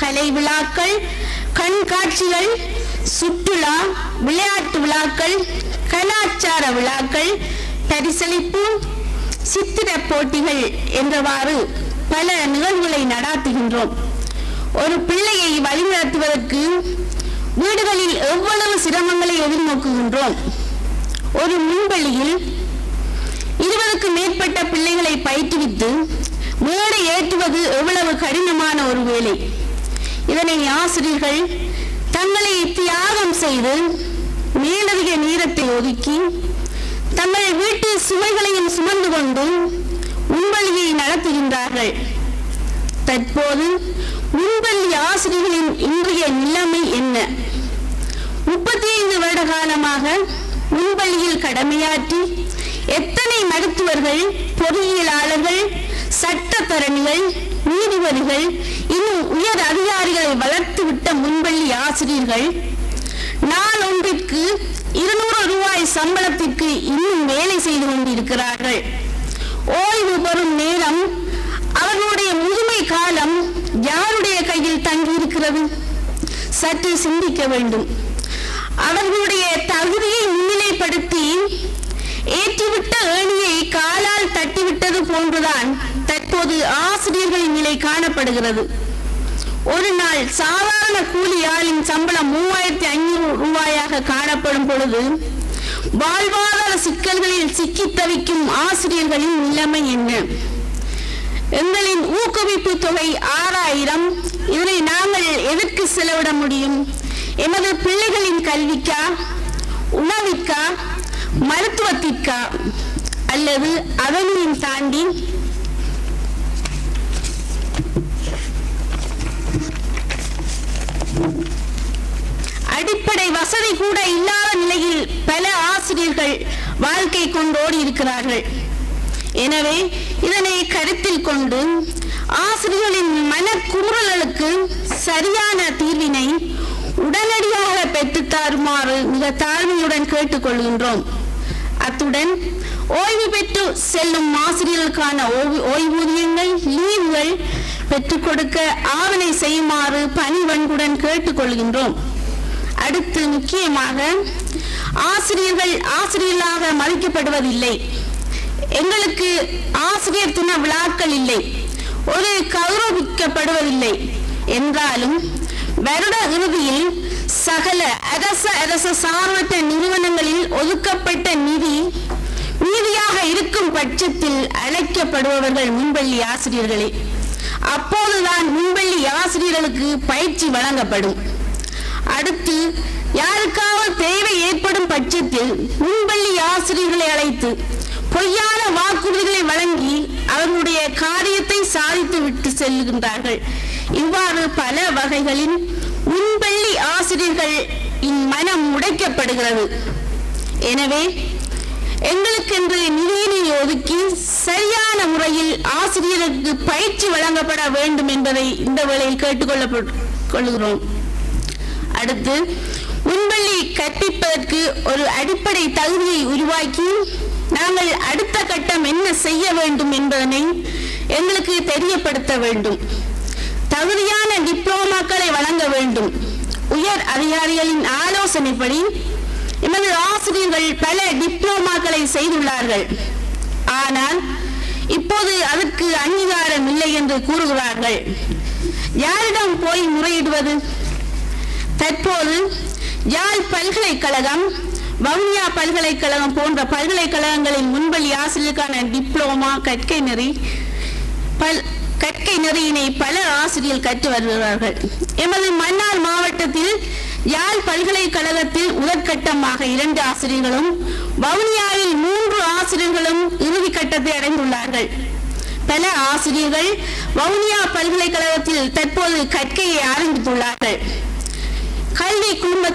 கலை விழாக்கள் கண்காட்சிகள் சுற்றுலா விளையாட்டு விழாக்கள் கலாச்சார விழாக்கள் பரிசளிப்பு சித்திர போட்டிகள் என்றவாறு பல நிகழ்வுகளை நடாத்துகின்றோம். ஒரு பிள்ளையை வழிநடத்துவதற்கு வீடுகளில் எவ்வளவு சிரமங்களை எதிர்நோக்குகின்றோம். ஒரு முன்பள்ளியில் இருபதுக்கு மேற்பட்ட பிள்ளைகளை பயிற்றுவித்து மேடை ஏற்றுவது எவ்வளவு கடினமான ஒரு வேலை. இதனை ஆசிரியர்கள் தங்களை தியாகம் செய்து மேலதிக நேரத்தை ஒதுக்கி தங்கள் வீட்டு சுமைகளையும் சுமந்து கொண்டு முன்பள்ளியை நடத்துகின்றார்கள். தற்போது முன்பள்ளி ஆசிரியர்களின் இன்றைய நிலைமை என்ன? முப்பத்தி ஐந்து வருட காலமாக முன்பள்ளியில் கடமையாற்றி எத்தனை மருத்துவர்கள் பொறியியலாளர்கள் சட்டத்தரணிகள் நீதிபதிகள் இன்னும் அதிகாரிகளை வளர்த்துவிட்ட முன்பள்ளி ஆசிரியர்கள் நாள் ஒன்றிற்கு இருநூறு ரூபாய் சம்பளத்திற்கு இன்னும் வேலை செய்து கொண்டிருக்கிறார்கள். ஓய்வு பெறும் நேரம் அவர்களுடைய முதுமை காலம் யாருடைய கையில் தங்கியிருக்கிறது? சற்று சிந்திக்க வேண்டும். அவர்களுடைய தகுதியை முன்னிலைப்படுத்தி ஏற்றிவிட்ட ஏணியை காலால் தட்டிவிட்டது போன்றுதான் தற்போது ஆசிரியர்களின் நிலை காணப்படுகிறது. ஒரு நாள் சாதாரண கூலியாளின் சம்பளம் மூவாயிரத்தி ஐநூறு ரூபாயாக காணப்படும் பொழுது வாழ்வாதார சிக்கல்களில் சிக்கி தவிக்கும் ஆசிரியர்களின் நிலைமை என்ன? எங்களின் ஊக்குவிப்பு தொகை ஆறாயிரம். இதனை நாங்கள் எதற்கு செலவிட முடியும்? எமது பிள்ளைகளின் கல்விக்கா? உணவிற்கா? மருத்துவத்திற்கா? அல்லது அதனையும் தாண்டி அடிப்படை வசதி கூட இல்லாத நிலையில் பல ஆசிரியர்கள் வாழ்க்கை கொண்டோடி இருக்கிறார்கள். எனவே இதனை கருத்தில் கொண்டு ஆசிரியர்களின் மனக்குமுறல்களுக்கு சரியான தீர்வினை உடனடியாக பெற்று தருமாறு மிக தாழ்மையுடன் கேட்டுக்கொள்கின்றோம் அத்துடன் ஓய்வு பெற்று செல்லும் ஆசிரியர்களுக்கான ஓய்வு- ஓய்வூதியங்கள் லீவுகள் பெற்றுக் கொடுக்க ஆவணை செய்யுமாறு பணிவன்புடன் கேட்டுக்கொள்கின்றோம் அடுத்து முக்கியமாக ஆசிரியர்கள் ஆசிரியர்களாக மதிக்கப்படுவதில்லை. எங்களுக்கு ஆசிரியர் தின விழாக்கள் இல்லை. ஒரு கௌரவிக்கப்படுவதில்லை. என்றாலும் வருட இறுதியில் சகல அரச அரச சார்பற்ற நிறுவனங்களில் ஒதுக்கப்பட்ட நிதி மீதியாக இருக்கும் பட்சத்தில் அழைக்கப்படுபவர்கள் முன்பள்ளி ஆசிரியர்களே. அப்போதுதான் முன்பள்ளி ஆசிரியர்களுக்கு பயிற்சி வழங்கப்படும். அடுத்து யாருக்காவது தேவை ஏற்படும் பட்சத்தில் முன்பள்ளி ஆசிரியர்களை அழைத்து பொய்யான வாக்குறுதிகளை வழங்கி அவர்களுடைய காரியத்தை சாதித்து விட்டு செல்கின்றார்கள். இவ்வாறு பல வகைகளில் முன்பள்ளி ஆசிரியர்கள் இம்மனம் உடைக்கப்படுகிறது. எனவே எங்களுக்கென்று நிதியினை ஒதுக்கி சரியான முறையில் ஆசிரியருக்கு பயிற்சி வழங்கப்பட வேண்டும் என்பதை இந்த வேளையில் கேட்டுக்கொள்ள கொள்கிறோம். அடுத்து முன்பள்ளி கற்பிப்பதற்கு ஒரு அடிப்படை தகுதியை உருவாக்கி நாங்கள் அடுத்த கட்டம் என்ன செய்ய வேண்டும் என்பதனை எங்களுக்கு தெரியப்படுத்த வேண்டும். தகுதியான டிப்ளோமாக்களை வழங்க வேண்டும். உயர் அதிகாரிகளின் ஆலோசனைப்படி எமது ஆசிரியர்கள் பல டிப்ளோமாக்களை செய்துள்ளார்கள். ஆனால் இப்போது அதற்கு அங்கீகாரம் இல்லை என்று கூறுகிறார்கள். யாரிடம் போய் முறையிடுவது? தற்போது யாழ் பல்கலைக்கழகம் வவுனியா பல்கலைக்கழகம் போன்ற பல்கலைக்கழகங்களின் முன்பள்ளி ஆசிரியருக்கான டிப்ளோமா கற்கை நெறி பல் கற்கை நெறியினை பல ஆசிரியர் கற்று வருகிறார்கள். எமது மன்னார் மாவட்டத்தில் யாழ் பல்கலைக்கழகத்தில் முதற்கட்டமாக இரண்டு ஆசிரியர்களும் வவுனியாவில் மூன்று ஆசிரியர்களும் இறுதி கட்டத்தை அடைந்துள்ளார்கள். பல ஆசிரியர்கள் வவுனியா பல்கலைக்கழகத்தில் தற்போது கற்கையை ஆரம்பித்துள்ளார்கள். கல்வி குடும்ப